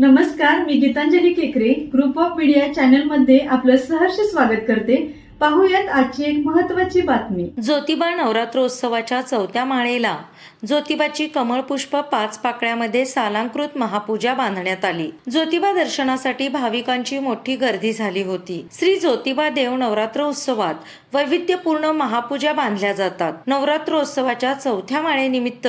नमस्कार मी गीतांजली केकरे. Group of media चॅनलमध्ये आपलं सहर्ष स्वागत करते. पाहूयात आजची एक महत्वाची बातमी. ज्योतिबा नवरात्रोत्सवाच्या चौथ्या माळेला ज्योतिबाची कमळ पुष्प पाच पाकळ्यामध्ये सालांकृत महापूजा बांधण्यात आली. ज्योतिबा दर्शनासाठी भाविकांची मोठी गर्दी झाली होती. श्री ज्योतिबा देव नवरात्र उत्सवात वैविध्यपूर्ण महापूजा बांधल्या जातात. नवरात्रोत्सवाच्या चौथ्या माळेनिमित्त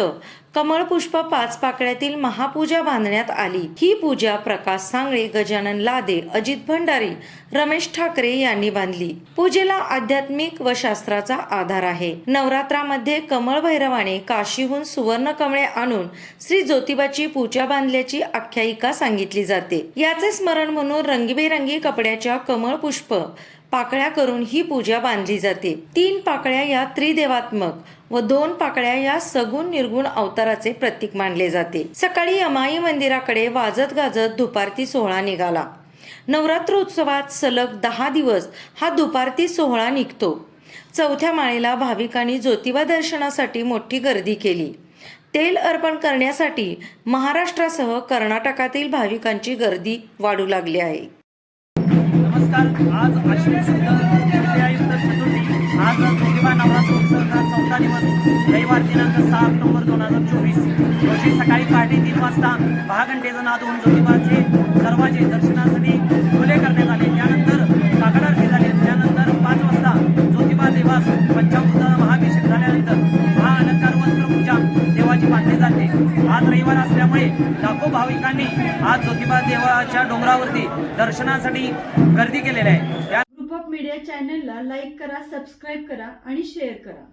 कमळ पुष्प पाच पाकळ्यातील महापूजा बांधण्यात आली. ही पूजा प्रकाश सांगळे गजानन लादे अजित भंडारी रमेश ठाकरे यांनी बांधली. पूजेला आध्यात्मिक व शास्त्राचा आधार आहे. नवरात्रामध्ये कमळ भैरवाने काशीहून सुवर्ण कमळे आणून श्री ज्योतिबाची पूजा बांधल्याची आख्यायिका सांगितली जाते. याचे स्मरण म्हणून रंगीबेरंगी कपड्याच्या कमळ पुष्प पाकळ्या करून ही पूजा बांधली जाते. तीन पाकळ्या या त्रिदेवात्मक व दोन पाकळ्या या सगुण निर्गुण अवताराचे प्रतीक मानले जाते. सकाळी अमाई मंदिराकडे वाजत गाजत दुपारती सोहळा निघाला. नवरात्रोत्सवात सलग दहा दिवस हा दुपारती सोहळा निघतो. चौथ्या माळेला भाविकांनी ज्योतिबा दर्शनासाठी मोठी गर्दी केली. तेल अर्पण करण्यासाठी महाराष्ट्रासह कर्नाटकातील भाविकांची गर्दी वाढू लागली आहे. नमस्कार. आज आश्विन शुद्ध तृतीयायुक्त चतुर्थी. आज ज्योतिबा नवरात्र उत्सवाचा चौथा दिवस. रविवार दिनांक सहा ऑक्टोबर दोन हजार चोवीस. रोजी सकाळी पहाटे तीन वाजता दहा नाद होऊन ज्योतिबाचे आज रविवार असल्यामुळे लाखो भाविकांनी आज ज्योतिबा देवाच्या डोंगरावरती दर्शनासाठी गर्दी केलेली आहे. ग्रुप ऑफ मीडिया चॅनलला लाईक करा सबस्क्राईब करा आणि शेअर करा.